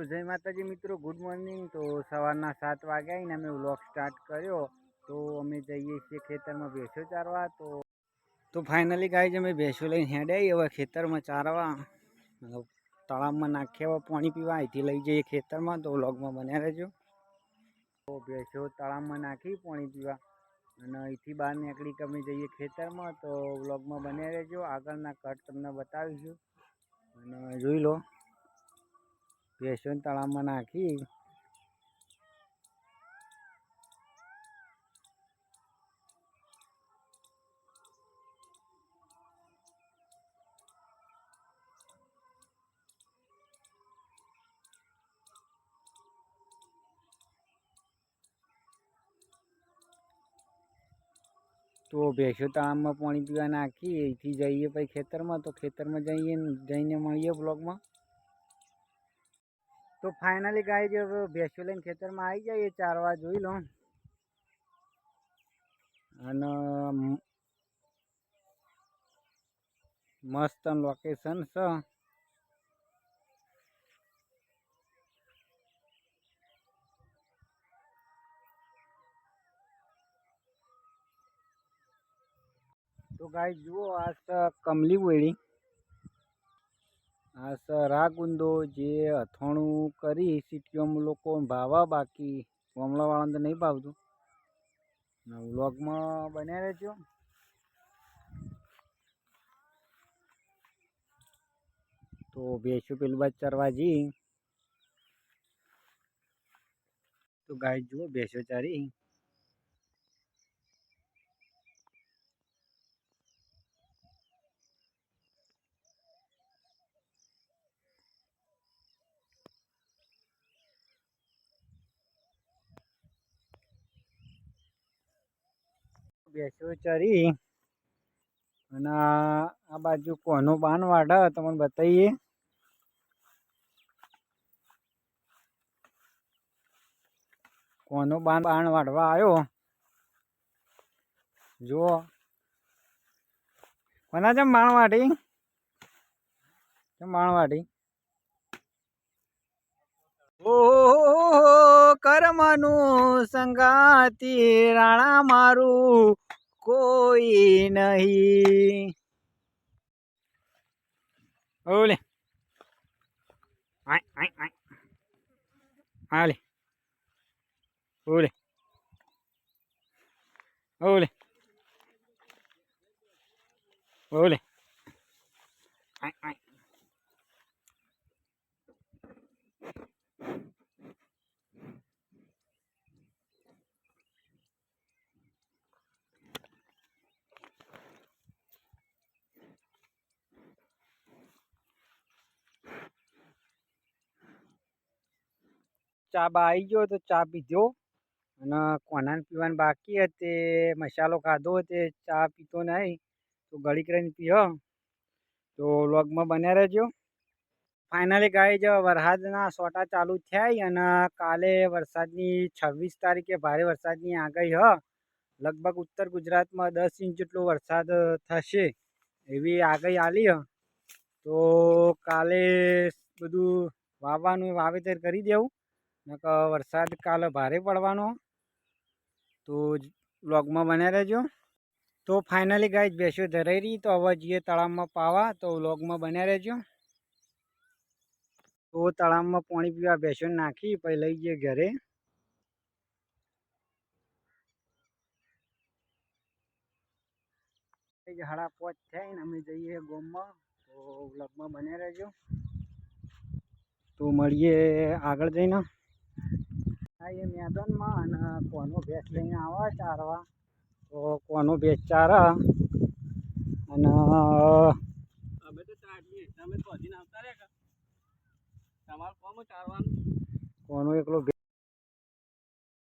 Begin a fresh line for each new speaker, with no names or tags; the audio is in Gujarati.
તો જય માતાજી મિત્રો ગુડ મોર્નિંગ તો સવારના સાત વાગ્યા આવીને અમે વ્લોગ સ્ટાર્ટ કર્યો. તો અમે જઈએ છીએ ખેતરમાં ભેંસો ચારવા. તો તો ફાઇનલી ગાય અમે ભેંસો લઈને હેડ્યા હવે ખેતરમાં ચારવા, મતલબ તળાવમાં નાખ્યા હવે પાણી પીવા અહીંથી લઈ જઈએ ખેતરમાં. તો વ્લોગમાં બન્યા રહેજો. તો ભેંસો તળાવમાં નાખી, પાણી પીવા. અને અહીંથી બહાર નીકળી અમે જઈએ ખેતરમાં. તો વ્લોગમાં બન્યા રહેજો. આગળના કટ તમને બતાવીશું. અને જોઈ લો. ભેંસોને તળાવમાં નાખી. તો ભેંસો તળાવમાં પાણી પીવા નાખી. અહીંથી જઈએ પછી ખેતરમાં. તો ખેતરમાં જઈએ જઈને મળીએ બ્લોગમાં. તો ફાઇનલી ગાય જે ભેંસો લઈને ખેતરમાં આવી જાય, એ ચારવા જોઈ લો અને મસ્ત લોકેશન છે. તો ગાય જુઓ, આ કમલી વેળી. આ છે રાગુંદો જે અથાણું કરી સિટીઓમાં લોકો ભાવા બાકી. ગામડાવાળાને તો નહીં ભાવતું. વ્લોગમાં બન્યા રહેજો. તો ભેંસું પેલું બાદ ચરવા જઈ તો ગાય જુઓ ભેંસો ચારી. ભેંસો ચરી અને આ બાજુ કોનો બાન વાઢા તમને બતાવીએ કોનો બાન બાણ વાઢવા આવ્યો? જુઓ. કોના જેમ માણવાટી વાઢી ઓહો, કર્મનું સંગાતી રાણા મારું કોઈ નહીં. ઓલે. આય આય આય. હાલે. ઓલે. ઓલે. ઓલે આય આય ચા બા આવી ગયો તો ચા પીધો અને કોનાને પીવાનું બાકી હતે, મસાલો ખાધો તે ચા પીતો નહીં તો ગળી કરીને પીઓ તો વ્લોગમાં બન્યા રહેજો. ફાઇનલી ગાય જ વરસાદના સોટા ચાલુ થયા અને કાલે વરસાદની છવ્વીસ તારીખે ભારે વરસાદની આગાહી હ. લગભગ ઉત્તર ગુજરાતમાં દસ ઇંચ જેટલો વરસાદ થશે એવી આગાહી આલી હ. તો કાલે બધું વાવવાનું વાવેતર કરી દેવું. વરસાદ કાલે ભારે પડવાનો. તો બ્લોગમાં બન્યા રહેજો. તો ફાઇનલી ગાય બેસ્યો ધરાઈ રહી, તો હવે જઈએ તળાવમાં પાવા. તો બ્લોગમાં બન્યા રહેજો. તો તળાવમાં પાણી પીવા બેસ્યો નાખી, પછી લઈ જઈએ ઘરે. હાડા પોચ થાય ને અમે જઈએ ગોમમાં. તો બ્લોગમાં બન્યા રહેજો. તો મળીએ આગળ જઈને. આ એ મેદાનમાં અને કોનો ભેંસ લઈને આવા ચારવા. તો કોનો ભેંસ ચારા અને કોનો એકલો